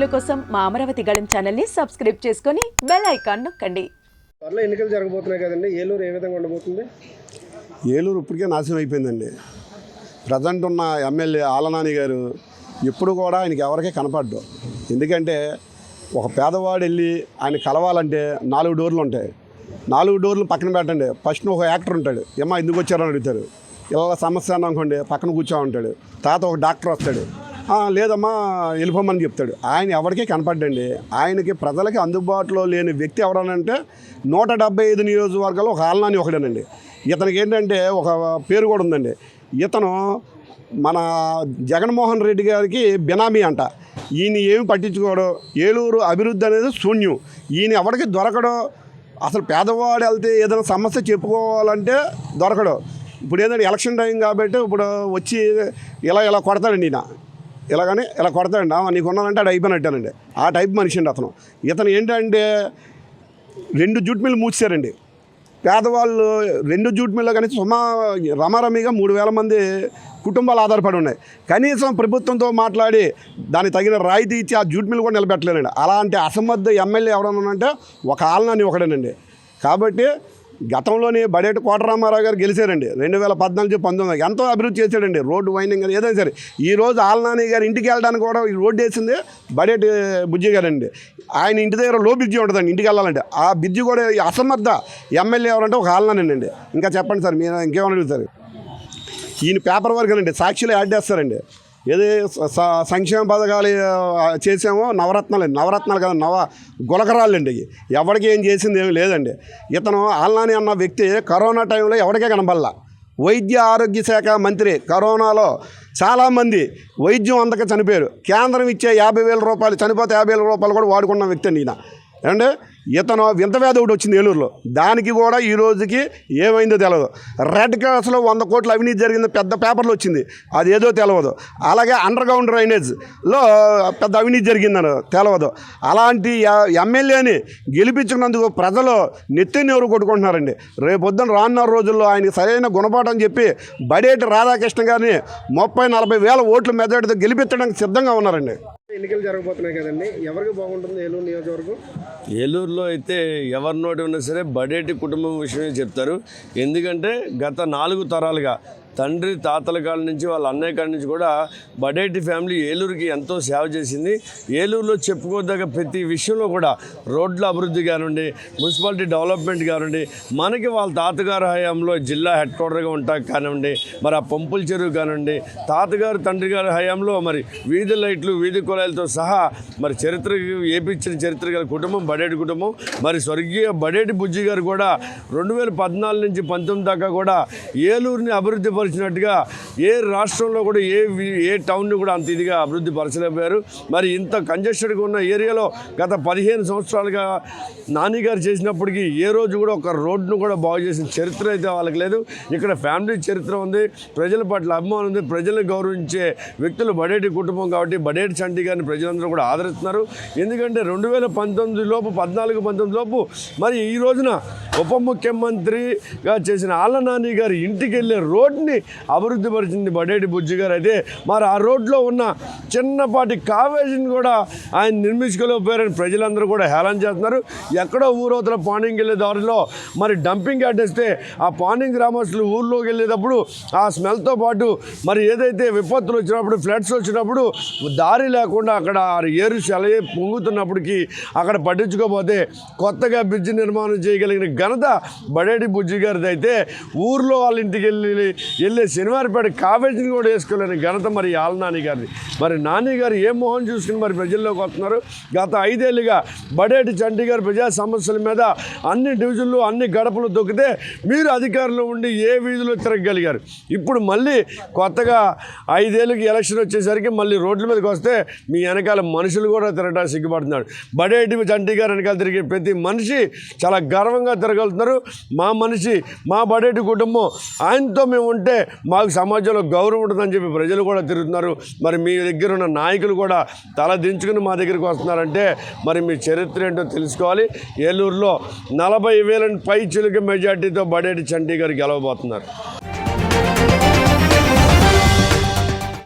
వీడియోల కోసం మా అమరావతి గళం ఛానల్ని సబ్స్క్రైబ్ చేసుకొని బెల్ ఐకాన్ నొక్కండి. త్వరలో ఎన్నికలు జరగబోతున్నాయి కదండి. ఏలూరు ఏ విధంగా ఉండబోతుంది? ఏలూరు ఇప్పటికే నాశనం అయిపోయిందండి. ప్రజెంట్ ఉన్న ఎమ్మెల్యే ఆలనాని గారు ఎప్పుడు కూడా ఆయనకి ఎవరికీ కనపడ్డు. ఎందుకంటే ఒక పేదవాడు వెళ్ళి ఆయన కలవాలంటే నాలుగు డోర్లు ఉంటాయి. నాలుగు డోర్లు పక్కన పెట్టండి. ఫస్ట్ ఒక యాక్టర్ ఉంటాడు. ఏమా ఎందుకు వచ్చారని అడుగుతారు. ఇలా సమస్య అని అనుకోండి పక్కన కూర్చో ఉంటాడు తర్వాత ఒక డాక్టర్ వస్తాడు. "ఆ, లేదమ్మా వెళ్ళిపోమని చెప్తాడు. ఆయన ఎవరికీ కనపడ్డండి. ఆయనకి ప్రజలకి అందుబాటులో లేని వ్యక్తి ఎవరనంటే నూట డెబ్బై ఐదు నియోజకవర్గాలు ఒక ఆలనాని ఒకడేనండి. ఇతనికి ఏంటంటే ఒక పేరు కూడా ఉందండి. ఇతను మన జగన్మోహన్ రెడ్డి గారికి బినామీ అంట. ఈయన ఏమి పట్టించుకోడు. ఏలూరు అభివృద్ధి అనేది శూన్యం. ఈయన ఎవరికి దొరకడు. అసలు పేదవాడు వెళ్తే ఏదైనా సమస్య చెప్పుకోవాలంటే దొరకడు. ఇప్పుడు ఏంటంటే ఎలక్షన్ టైం కాబట్టి ఇప్పుడు వచ్చి ఇలా ఇలా కొడతాడండి ఈయన. ఇలాగని ఇలా కొడతాడండి. "ఆ, నీకు ఉన్నానంటే అది అయిపోయినట్టేనండి ఆ టైప్ మనిషి అండి అతను. ఇతను ఏంటంటే రెండు జూట్ మిల్లు మూసారండి పేదవాళ్ళు రెండు జూట్ మిల్లు కానీ సుమా రమారమిగా మూడు వేల మంది కుటుంబాలు ఆధారపడి ఉన్నాయి. కనీసం ప్రభుత్వంతో మాట్లాడి దానికి తగిన రాయితీ ఇచ్చి ఆ జూట్ మిల్లు కూడా నిలబెట్టలేనండి అలాంటి అసమర్థ ఎమ్మెల్యే ఎవరన్నా అంటే ఒక ఆలనాని ఒకడేనండి. కాబట్టి గతంలోనే బడేటి కోటరామారావు గారు గెలిచారండి. రెండు వేల పద్నాలుగు పంతొమ్మిది ఎంతో అభివృద్ధి చేశాడండి. రోడ్డు వైండింగ్ అని ఏదైనా సరే. ఈ రోజు ఆలనాని గారి ఇంటికి వెళ్ళడానికి కూడా ఈ రోడ్డు వేసింది బడేటి బుజ్జి గారండి. ఆయన ఇంటి దగ్గర లో బ్రిడ్జి ఉంటుందండి ఇంటికి వెళ్ళాలంటే. ఆ బ్రిడ్జి కూడా అసమర్థ ఎమ్మెల్యే ఎవరంటే ఒక ఆలనానండి ఇంకా చెప్పండి సార్ మీరు ఇంకేమైనా అడుగుతారు? ఈయన పేపర్ వర్క్ అండి సాక్షిలో యాడ్ చేస్తారండి. ఏది సంక్షేమ పథకాలు చేసామో నవరత్నాలు నవరత్నాలు కదా నవ గులకరాళ్ళు అండి ఎవరికి ఏం చేసింది ఏమి లేదండి. ఇతను ఆల్నాని అన్న వ్యక్తి కరోనా టైంలో ఎవరికే కనబడలా వైద్య ఆరోగ్య శాఖ మంత్రి కరోనాలో చాలామంది వైద్యం అందక చనిపోయారు. కేంద్రం ఇచ్చే యాభై వేల రూపాయలు చనిపోతే యాభై వేల రూపాయలు కూడా వాడుకున్న వ్యక్తి అండి ఈయన. ఏమంటే ఇతను వింత వ్యాధి ఒకటి వచ్చింది ఏలూరులో. దానికి కూడా ఈ రోజుకి ఏమైందో తెలియదు రెడ్ క్రాస్లో వంద కోట్లు అవినీతి జరిగింది పెద్ద పేపర్లు వచ్చింది. అది ఏదో తెలియదు అలాగే అండర్ గ్రౌండ్ డ్రైనేజ్లో పెద్ద అవినీతి జరిగిందని తెలియదు అలాంటి ఎమ్మెల్యేని గెలిపించినందుకు ప్రజలు నెత్తిని ఎవరు కొట్టుకుంటున్నారండి? రేపొద్దున రానున్న రోజుల్లో ఆయనకి సరైన గుణపాఠం చెప్పి బడేటి రాధాకృష్ణ గారిని ముప్పై నలభై వేల ఓట్ల మెదడితో గెలిపించడానికి సిద్ధంగా ఉన్నారండి. ఎన్నికలు జరగబోతున్నాయి కదండి. ఎవరికి బాగుంటుంది ఏలూరు నియోజకవర్గం? ఏలూరులో అయితే ఎవరి నోటి ఉన్నా సరే బడేటి కుటుంబం విషయమే చెప్తారు. ఎందుకంటే గత నాలుగు తరాలుగా తండ్రి తాతల కాళ్ళ నుంచి వాళ్ళ అన్నయ్య కాళ్ళ నుంచి కూడా బడేటి ఫ్యామిలీ ఏలూరుకి ఎంతో సేవ చేసింది. ఏలూరులో చెప్పుకోదగ్గ ప్రతి విషయంలో కూడా రోడ్ల అభివృద్ధి కానివ్వండి మున్సిపాలిటీ డెవలప్మెంట్ కానివ్వండి మనకి వాళ్ళ తాతగారు హయాంలో జిల్లా హెడ్ క్వార్టర్గా ఉంటా కానివ్వండి మరి ఆ పంపుల చెరువు కానివ్వండి తాతగారు తండ్రి గారి హయాంలో మరి వీధి లైట్లు వీధి కుళాయిలతో సహా మరి చరిత్ర ఏపించిన చరిత్ర గల కుటుంబం బడేటి కుటుంబం. మరి స్వర్గీయ బడేటి బుజ్జి గారు కూడా రెండు వేల పద్నాలుగు నుంచి పంతొమ్మిది దాకా కూడా ఏలూరుని అభివృద్ధి పరిచినట్టుగా ఏ రాష్ట్రంలో కూడా ఏ ఏ టౌన్ని కూడా అంత ఇదిగా అభివృద్ధి పరచలేకపోయారు. మరి ఇంత కంజెస్టెడ్గా ఉన్న ఏరియాలో గత పదిహేను సంవత్సరాలుగా నాని గారు చేసినప్పటికీ ఏ రోజు కూడా ఒక రోడ్ను కూడా బాగు చేసిన చరిత్ర అయితే వాళ్ళకి లేదు. ఇక్కడ ఫ్యామిలీ చరిత్ర ఉంది ప్రజల పట్ల అభిమానం ఉంది ప్రజలను గౌరవించే వ్యక్తులు బడేటి కుటుంబం కాబట్టి బడేటి చంటి గారిని ప్రజలందరూ కూడా ఆదరిస్తున్నారు. ఎందుకంటే రెండు వేల పంతొమ్మిది లోపు పద్నాలుగు పంతొమ్మిది లోపు మరి ఈ రోజున ఉప ముఖ్యమంత్రిగా చేసిన ఆళ్ళ గారి ఇంటికి వెళ్ళే రోడ్ని అభివృద్ధి పరిచింది బడేటి బుజ్జి గారు. అయితే మరి ఆ రోడ్లో ఉన్న చిన్నపాటి కావేజీని కూడా ఆయన నిర్మించుకోలేకపోయారని ప్రజలందరూ కూడా హేళన చేస్తున్నారు. ఎక్కడో ఊరవతల పానింగ్ వెళ్ళే దారిలో మరి డంపింగ్ యార్డ్ వేస్తే ఆ పానింగ్ గ్రామస్తులు ఊర్లోకి వెళ్ళేటప్పుడు ఆ స్మెల్తో పాటు మరి ఏదైతే విపత్తులు వచ్చినప్పుడు ఫ్లడ్స్ వచ్చినప్పుడు దారి లేకుండా అక్కడ ఏరు సెలయే పొంగుతున్నప్పటికీ అక్కడ పట్టించుకోకపోతే కొత్తగా బ్రిడ్జి నిర్మాణం చేయగలిగిన ఘనత బడేడి బుజ్జి గారిది అయితే ఊర్లో వాళ్ళ ఇంటికి వెళ్ళి వెళ్ళే శనివారిపేట కావేజీని కూడా వేసుకోలేని ఘనత మరి ఆల్ నాని గారిది. మరి నాని గారు ఏ మోహన్ చూసుకుని మరి ప్రజల్లోకి వస్తున్నారు? గత ఐదేళ్ళుగా బడేటి చండీగారు ప్రజా సమస్యల మీద అన్ని డివిజన్లు అన్ని గడపలు దొక్కితే మీరు అధికారంలో ఉండి ఏ వీధిలో తిరగగలిగారు? ఇప్పుడు మళ్ళీ కొత్తగా ఐదేళ్ళకి ఎలక్షన్ వచ్చేసరికి మళ్ళీ రోడ్ల మీదకి వస్తే మీ వెనకాల మనుషులు కూడా తిరగడానికి సిగ్గుపడుతున్నాడు బడేటి చంటి వెనకాల తిరిగే ప్రతి మనిషి చాలా గర్వంగా తిరగ చేయగలుగుతున్నారు. మా మనిషి మా బడేటి కుటుంబం ఆయనతో మేము ఉంటే మాకు సమాజంలో గౌరవం ఉంటుందని చెప్పి ప్రజలు కూడా తిరుగుతున్నారు. మరి మీ దగ్గర ఉన్న నాయకులు కూడా తల దించుకుని మా దగ్గరికి వస్తున్నారంటే మరి మీ చరిత్ర ఏంటో తెలుసుకోవాలి. ఏలూరులో నలభై వేల పై చిలుక మెజార్టీతో బడేటి చంటి గెలవబోతున్నారు.